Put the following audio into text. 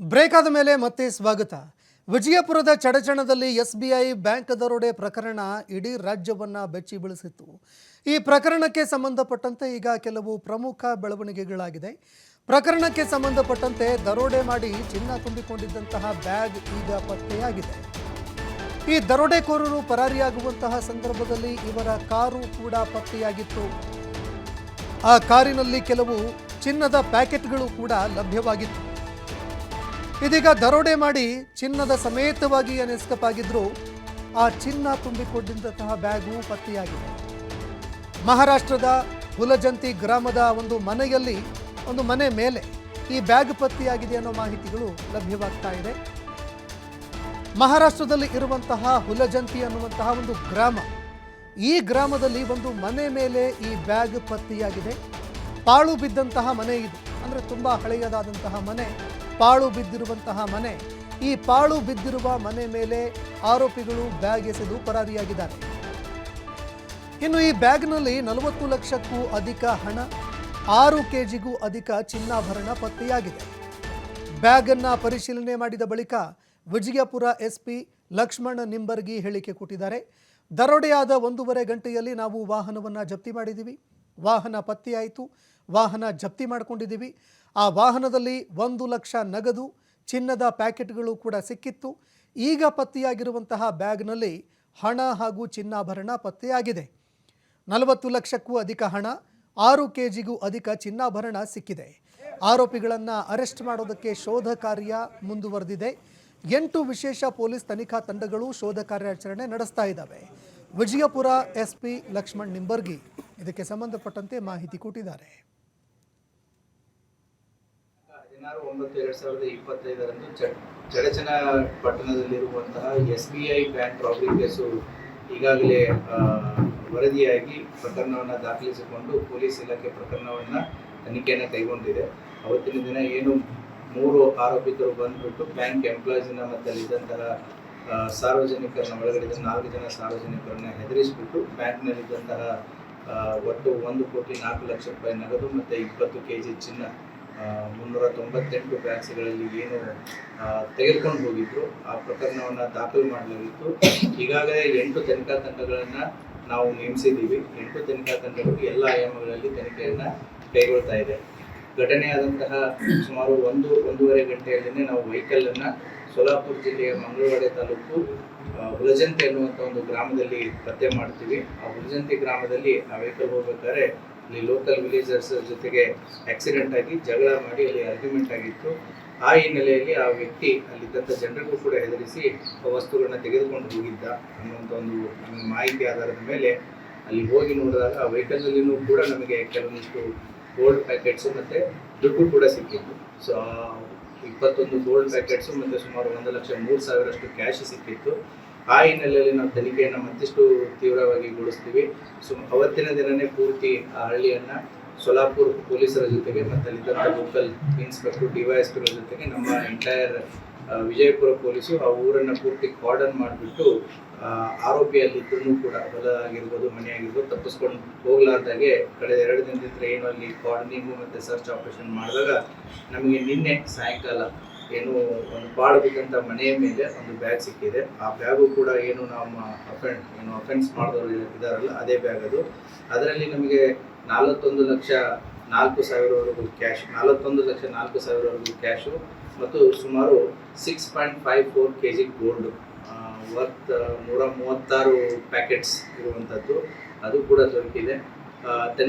Break ಆದ ಮೇಲೆ ಮತ್ತೆ ಸ್ವಾಗತ. ವಿಜಯಪುರದ ಚಡಚಣದಲ್ಲಿ ಎಸ್ ಬಿ ಐ ಬ್ಯಾಂಕ್ ದರೋಡೆ ಪ್ರಕರಣ ಇಡೀ ರಾಜ್ಯವನ್ನ ಬೆಚ್ಚಿ ಬೀಳಿಸಿತ್ತು. ಈ ಪ್ರಕರಣಕ್ಕೆ ಸಂಬಂಧಪಟ್ಟಂತೆ ಈಗ ಕೆಲವು ಪ್ರಮುಖ ಬೆಳವಣಿಗೆಗಳಾಗಿದೆ. ಪ್ರಕರಣಕ್ಕೆ ಸಂಬಂಧಪಟ್ಟಂತೆ ದರೋಡೆ ಮಾಡಿ ಚಿನ್ನ ತುಂಬಿಕೊಂಡಿದ್ದಂತಹ ಬ್ಯಾಗ್ ಈಗ ಪತ್ತೆಯಾಗಿದೆ. ಈ ದರೋಡೆಕೋರರು ಪರಾರಿಯಾಗುವಂತಹ ಸಂದರ್ಭದಲ್ಲಿ ಇವರ ಕಾರು ಕೂಡ ಪತ್ತೆಯಾಗಿತ್ತು. ಆ ಕಾರಿನಲ್ಲಿ ಕೆಲವು ಚಿನ್ನದ ಪ್ಯಾಕೆಟ್ಗಳು ಕೂಡ ಲಭ್ಯವಾಗಿತ್ತು. ಇದೀಗ ದರೋಡೆ ಮಾಡಿ ಚಿನ್ನದ ಸಮೇತವಾಗಿ ಎಸ್ಕಪ್ ಆಗಿದ್ರು ಆ ಚಿನ್ನ ತುಂಬಿಕೊಂಡಿದ್ದಂತಹ ಬ್ಯಾಗು ಪತ್ತೆಯಾಗಿದೆ. ಮಹಾರಾಷ್ಟ್ರದ ಹುಲಜಂತಿ ಗ್ರಾಮದ ಒಂದು ಮನೆಯಲ್ಲಿ, ಒಂದು ಮನೆ ಮೇಲೆ ಈ ಬ್ಯಾಗ್ ಪತ್ತೆಯಾಗಿದೆ ಅನ್ನೋ ಮಾಹಿತಿಗಳು ಲಭ್ಯವಾಗ್ತಾ ಇದೆ. ಮಹಾರಾಷ್ಟ್ರದಲ್ಲಿ ಇರುವಂತಹ ಹುಲಜಂತಿ ಅನ್ನುವಂತಹ ಒಂದು ಗ್ರಾಮ, ಈ ಗ್ರಾಮದಲ್ಲಿ ಒಂದು ಮನೆ ಮೇಲೆ ಈ ಬ್ಯಾಗ್ ಪತ್ತೆಯಾಗಿದೆ. ಪಾಳು ಬಿದ್ದಂತಹ ಮನೆ ಇದು. ಅಂದರೆ ತುಂಬ ಹಳೆಯದಾದಂತಹ ಮನೆ. ಪಾಳು ಬಿದ್ದಿರುವಂತಹ ಮನೆ, ಈ ಪಾಳು ಬಿದ್ದಿರುವ ಮನೆ ಮೇಲೆ ಆರೋಪಿಗಳು ಬ್ಯಾಗ್ ಎಸೆದು ಪರಾರಿಯಾಗಿದ್ದಾರೆ. ಇನ್ನು ಈ ಬ್ಯಾಗ್ನಲ್ಲಿ ನಲವತ್ತು ಲಕ್ಷಕ್ಕೂ ಅಧಿಕ ಹಣ, ಆರು ಕೆಜಿಗೂ ಅಧಿಕ ಚಿನ್ನಾಭರಣ ಪತ್ತೆಯಾಗಿದೆ. ಬ್ಯಾಗ್ ಅನ್ನ ಪರಿಶೀಲನೆ ಮಾಡಿದ ಬಳಿಕ ವಿಜಯಪುರ ಎಸ್ಪಿ ಲಕ್ಷ್ಮಣ ನಿಂಬರ್ಗಿ ಹೇಳಿಕೆ ಕೊಟ್ಟಿದ್ದಾರೆ. ದರೋಡೆಯಾದ ಒಂದೂವರೆ ಗಂಟೆಯಲ್ಲಿ ನಾವು ವಾಹನವನ್ನು ಜಪ್ತಿ ಮಾಡಿದ್ದೀವಿ. ವಾಹನ ಪತ್ತೆಯಾಯಿತು. ವಾಹನ ಜಪ್ತಿ ಮಾಡಿಕೊಂಡಿದ್ದೀವಿ. ಆ ವಾಹನದಲ್ಲಿ ಒಂದು ಲಕ್ಷ ನಗದು, ಚಿನ್ನದ ಪ್ಯಾಕೆಟ್ಗಳು ಕೂಡ ಸಿಕ್ಕಿತ್ತು. ಈಗ ಪತ್ತೆಯಾಗಿರುವಂತಹ ಬ್ಯಾಗ್ನಲ್ಲಿ ಹಣ ಹಾಗೂ ಚಿನ್ನಾಭರಣ ಪತ್ತೆಯಾಗಿದೆ. ನಲವತ್ತು ಲಕ್ಷಕ್ಕೂ ಅಧಿಕ ಹಣ, ಆರು ಕೆಜಿಗೂ ಅಧಿಕ ಚಿನ್ನಾಭರಣ ಸಿಕ್ಕಿದೆ. ಆರೋಪಿಗಳನ್ನು ಅರೆಸ್ಟ್ ಮಾಡೋದಕ್ಕೆ ಶೋಧ ಕಾರ್ಯ ಮುಂದುವರೆದಿದೆ. ಎಂಟು ವಿಶೇಷ ಪೊಲೀಸ್ ತನಿಖಾ ತಂಡಗಳು ಶೋಧ ಕಾರ್ಯಾಚರಣೆ ನಡೆಸ್ತಾ ಇದ್ದಾವೆ. ವಿಜಯಪುರ ಎಸ್ಪಿ ಲಕ್ಷ್ಮಣ್ ನಿಂಬರ್ಗಿ. ಇದಕ್ಕೆ ಸಂಬಂಧಪಟ್ಟಂತೆ ಮಾಹಿತಿ ಕೊಟ್ಟಿದ್ದಾರೆ. ಹದಿನಾರು ಒಂಬತ್ತು ಎರಡ್ ಸಾವಿರದ ಇಪ್ಪತ್ತೈದರಂದು ಚಡಚನ ಪಟ್ಟಣದಲ್ಲಿರುವಂತಹ S B I bank robbery case ಈಗಾಗಲೇ ವರದಿಯಾಗಿ ಪ್ರಕರಣವನ್ನು ದಾಖಲಿಸಿಕೊಂಡು ಪೊಲೀಸ್ ಇಲಾಖೆ ಪ್ರಕರಣವನ್ನು ತನಿಖೆಯನ್ನು ಕೈಗೊಂಡಿದೆ. ಅವತ್ತಿನ ದಿನ ಏನು ಮೂರು ಆರೋಪಿತರು ಬಂದ್ಬಿಟ್ಟು ಬ್ಯಾಂಕ್ ಎಂಪ್ಲಾಯೀಸ್ನ ಮತ್ತು ಅಲ್ಲಿದ್ದಂತಹ ಆ, ಸಾರ್ವಜನಿಕರನ್ನ ಒಳಗಡೆ ನಾಲ್ಕು ಜನ ಸಾರ್ವಜನಿಕರನ್ನ ಹೆದರಿಸಿಬಿಟ್ಟು ಬ್ಯಾಂಕ್ನಲ್ಲಿದ್ದಂತಹ ಒಟ್ಟು ಒಂದು ಕೋಟಿ ನಾಲ್ಕು ಲಕ್ಷ ರೂಪಾಯಿ ನಗದು ಮತ್ತು ಇಪ್ಪತ್ತು ಕೆ ಜಿ ಚಿನ್ನ ಮುನ್ನೂರ ತೊಂಬತ್ತೆಂಟು ಬ್ಯಾಗ್ಸ್ಗಳಲ್ಲಿ ಏನು ತೆಗೆದುಕೊಂಡು ಹೋಗಿದ್ರು. ಆ ಪ್ರಕರಣವನ್ನು ದಾಖಲು ಮಾಡಲಾಗಿತ್ತು. ಈಗಾಗಲೇ ಎಂಟು ತನಿಖಾ ತಂಡಗಳನ್ನು ನಾವು ನೇಮಿಸಿದ್ದೀವಿ. ಎಂಟು ತನಿಖಾ ತಂಡಗಳು ಎಲ್ಲ ಆಯಾಮಗಳಲ್ಲಿ ತನಿಖೆಯನ್ನು ಕೈಗೊಳ್ತಾ ಇದೆ. ಘಟನೆಯಾದಂತಹ ಸುಮಾರು ಒಂದು, ಒಂದೂವರೆ ಗಂಟೆಯಲ್ಲೇ ನಾವು ವೆಹಿಕಲ್ ಅನ್ನ ಸೋಲಾಪುರ ಜಿಲ್ಲೆಯ ಮಂಗಳವಾಡೆ ತಾಲೂಕು ಹುಲಜಂತೆ ಅನ್ನುವಂಥ ಒಂದು ಗ್ರಾಮದಲ್ಲಿ ಪತ್ತೆ ಮಾಡ್ತೀವಿ. ಆ ಹುಲಜಂತೆ ಗ್ರಾಮದಲ್ಲಿ ಆ ವೆಹಿಕಲ್ ಹೋಗ್ಬೇಕಾದ್ರೆ ಇಲ್ಲಿ ಲೋಕಲ್ ವಿಲೇಜರ್ಸ್ ಜೊತೆಗೆ ಆಕ್ಸಿಡೆಂಟ್ ಆಗಿ ಜಗಳ ಮಾಡಿ ಅಲ್ಲಿ ಆರ್ಗ್ಯುಮೆಂಟ್ ಆಗಿತ್ತು. ಆ ಹಿನ್ನೆಲೆಯಲ್ಲಿ ಆ ವ್ಯಕ್ತಿ ಅಲ್ಲಿದ್ದಂಥ ಜನರಿಗೂ ಕೂಡ ಹೆದರಿಸಿ ವಸ್ತುಗಳನ್ನ ತೆಗೆದುಕೊಂಡು ಹೋಗಿದ್ದ ಅನ್ನುವಂಥ ಒಂದು ಮಾಹಿತಿ ಆಧಾರದ ಮೇಲೆ ಅಲ್ಲಿ ಹೋಗಿ ನೋಡಿದಾಗ ಆ ವೆಹಿಕಲ್ನಲ್ಲಿನೂ ಕೂಡ ನಮಗೆ ಕೆಲವೊಂದಿಷ್ಟು ಗೋಲ್ಡ್ ಪ್ಯಾಕೆಟ್ಸು ಮತ್ತು ದುಡ್ಡು ಕೂಡ ಸಿಕ್ಕಿತ್ತು. ಸೊ ಇಪ್ಪತ್ತೊಂದು ಗೋಲ್ಡ್ ಪ್ಯಾಕೆಟ್ಸು ಮತ್ತು ಸುಮಾರು ಒಂದು ಲಕ್ಷ ಮೂರು ಸಾವಿರಷ್ಟು ಕ್ಯಾಶ್ ಸಿಕ್ಕಿತ್ತು. ಆ ಹಿನ್ನೆಲೆಯಲ್ಲಿ ನಾವು ತನಿಖೆಯನ್ನು ಮತ್ತಿಷ್ಟು ತೀವ್ರವಾಗಿ ಗೊಳಿಸ್ತೀವಿ ಸೊ ಅವತ್ತಿನ ದಿನನೇ ಪೂರ್ತಿ ಆ ಹಳ್ಳಿಯನ್ನು ಸೊಲಾಪುರ್ ಪೊಲೀಸರ ಜೊತೆಗೆ ಮತ್ತು ಅಲ್ಲಿದ್ದಂಥ ಲೋಕಲ್ ಇನ್ಸ್ಪೆಕ್ಟರ್ ಡಿ ಜೊತೆಗೆ ನಮ್ಮ ಎಂಟೈರ್ ವಿಜಯಪುರ ಪೊಲೀಸು ಆ ಊರನ್ನು ಪೂರ್ತಿ ಕಾರ್ಡನ್ ಮಾಡಿಬಿಟ್ಟು ಆರೋಪಿಯಲ್ಲಿದ್ದರೂ ಕೂಡ ಹೊಲ ಆಗಿರ್ಬೋದು ಮನೆ ಆಗಿರ್ಬೋದು ತಪ್ಪಿಸ್ಕೊಂಡು ಹೋಗ್ಲಾರ್ದಾಗೆ ಕಳೆದ ಎರಡು ದಿನದಿಂದ ಏನು ಅಲ್ಲಿ ಕಾರ್ಡನಿಂಗು ಮತ್ತು ಸರ್ಚ್ ಆಪರೇಷನ್ ಮಾಡಿದಾಗ ನಮಗೆ ನಿನ್ನೆ ಸಾಯಂಕಾಲ ಏನು ಒಂದು ಪಾಡು ಬಿದ್ದಂಥ ಮನೆಯ ಮೇಲೆ ಒಂದು ಬ್ಯಾಗ್ ಸಿಕ್ಕಿದೆ. ಆ ಬ್ಯಾಗು ಕೂಡ ಏನು ನಮ್ಮ ಅಫೆಂಡ್ ಏನು ಅಫೆನ್ಸ್ ಮಾಡಿದವರು ಇದ್ದಾರಲ್ಲ ಅದೇ ಬ್ಯಾಗ್ ಅದು. ಅದರಲ್ಲಿ ನಮಗೆ ನಾಲ್ವತ್ತೊಂದು ಲಕ್ಷ ನಾಲ್ಕು ಸಾವಿರವರೆಗೂ ಕ್ಯಾಶ್ ನಾಲ್ವತ್ತೊಂದು ಲಕ್ಷ ನಾಲ್ಕು ಸಾವಿರವರೆಗೂ ಕ್ಯಾಶು ಮತ್ತು ಸುಮಾರು six point five four K G gold worth ನೂರ ಮೂವತ್ತಾರು ಪ್ಯಾಕೆಟ್ಸ್ ಇರುವಂಥದ್ದು ಅದು ಕೂಡ ದೊರಕಿದೆ.